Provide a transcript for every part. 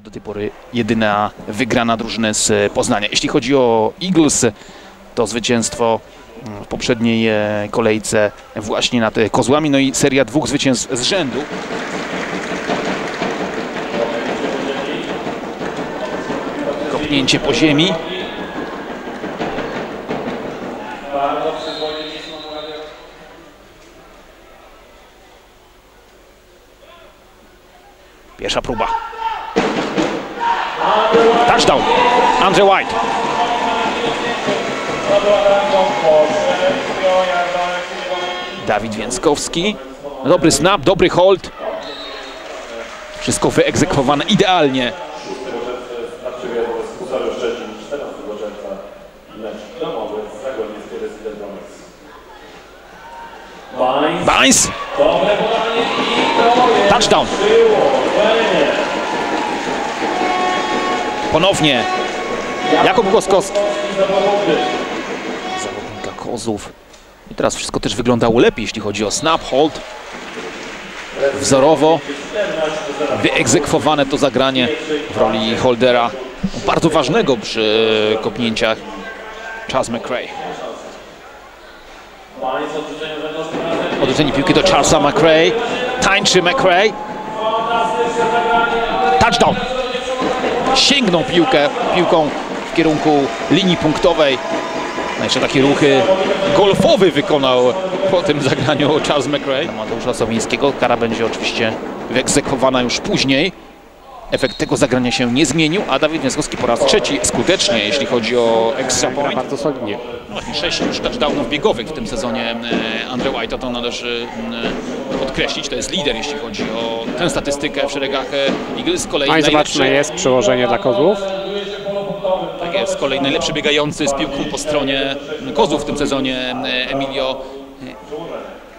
Do tej pory jedyna wygrana drużyny z Poznania. Jeśli chodzi o Eagles, to zwycięstwo w poprzedniej e, kolejce właśnie nad e, Kozłami, no i seria dwóch zwycięstw z rzędu. Kopnięcie po ziemi. Pierwsza próba. Touchdown. Andrzej White. Dawid Więckowski. Dobry snap, dobry hold. Wszystko wyegzekwowane idealnie. Starczywie wobec Husaru Szczecin 14 czerwca mecz domowy z Zagłębie Rezydentowiec. Bańs, Bańs. dobre podanie i to jest Touchdown. było kolejne. Ponownie Jakub Goskowski. Zawodnik. Zawodnika Kozów. I teraz wszystko też wyglądało lepiej, jeśli chodzi o snap, hold. Wzorowo wyegzekwowane to zagranie w roli holdera. Bardzo ważnego przy kopnięciach. Charles McRae. Odrzucenie piłki do Charlesa McRae. Tańczy McRae. Touchdown. Sięgnął piłkę, piłką w kierunku linii punktowej. No jeszcze takie ruchy golfowy wykonał po tym zagraniu Charles McRae. Mateusza Sowińskiego. Kara będzie oczywiście wyegzekwowana już później. Efekt tego zagrania się nie zmienił, a Dawid Więckowski po raz trzeci skutecznie, jeśli chodzi o extra point. bardzo solidnie. Właśnie sześć już touchdownów biegowych w tym sezonie e, Andre White'a, to należy e, podkreślić. To jest lider, jeśli chodzi o tę statystykę w szeregach e, Eagles. Z kolei No i najlepszy, zobaczmy, jest przełożenie dla kozłów. tak jest, z kolei najlepszy biegający z piłką po stronie Kozów w tym sezonie e, Emilio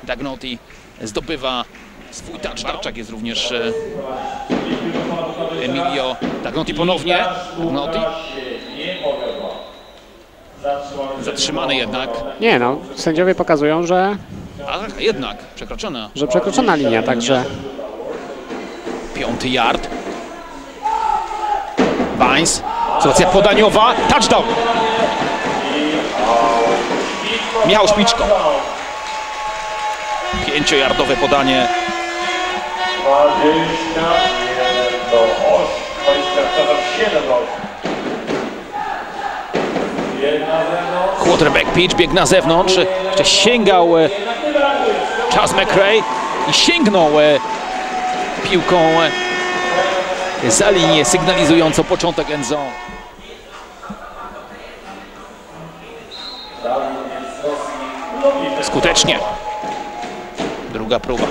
Dagnotti zdobywa swój touchdown. Barczak jest również Emilio Dagnotti ponownie. Zatrzymany. jednak, Nie no, sędziowie pokazują, że, a jednak przekroczona. że przekroczona linia, także Piąty yard. Bańs. Sytuacja podaniowa. Touchdown. Michał Szpiczko. Pięciojardowe podanie. 21 do 8. 27 do 8. Jedna zewnątrz. Quarterback pitch, bieg na zewnątrz. Jeszcze sięgał e, Charles McRae i sięgnął e, piłką e, za linię sygnalizującą początek end zone. Skutecznie. Druga próba.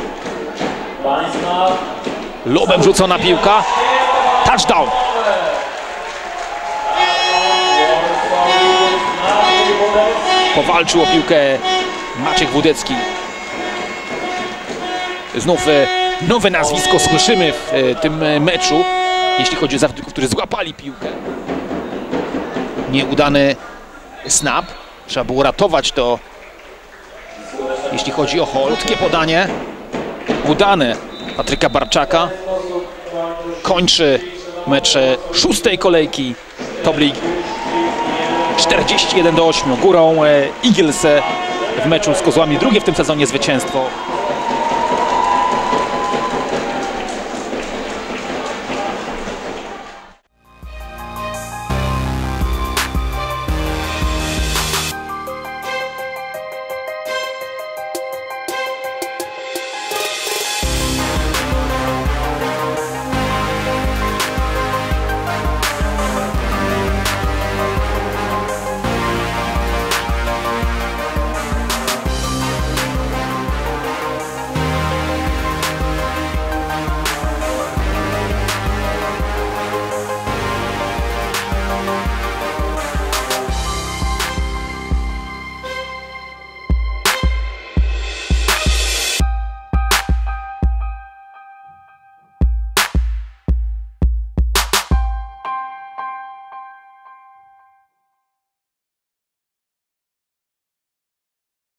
Lobem rzucona piłka. Touchdown. Powalczył o piłkę Maciek Wódecki. Znów e, nowe nazwisko słyszymy w e, tym e, meczu, jeśli chodzi o zawodników, którzy złapali piłkę. Nieudany snap. Trzeba było ratować to, jeśli chodzi o hold. Krótkie podanie. Udane Patryka Barczaka. Kończy mecz szóstej kolejki Top League. 41 do 8. Górą e, Eagles w meczu z Kozłami. Drugie w tym sezonie zwycięstwo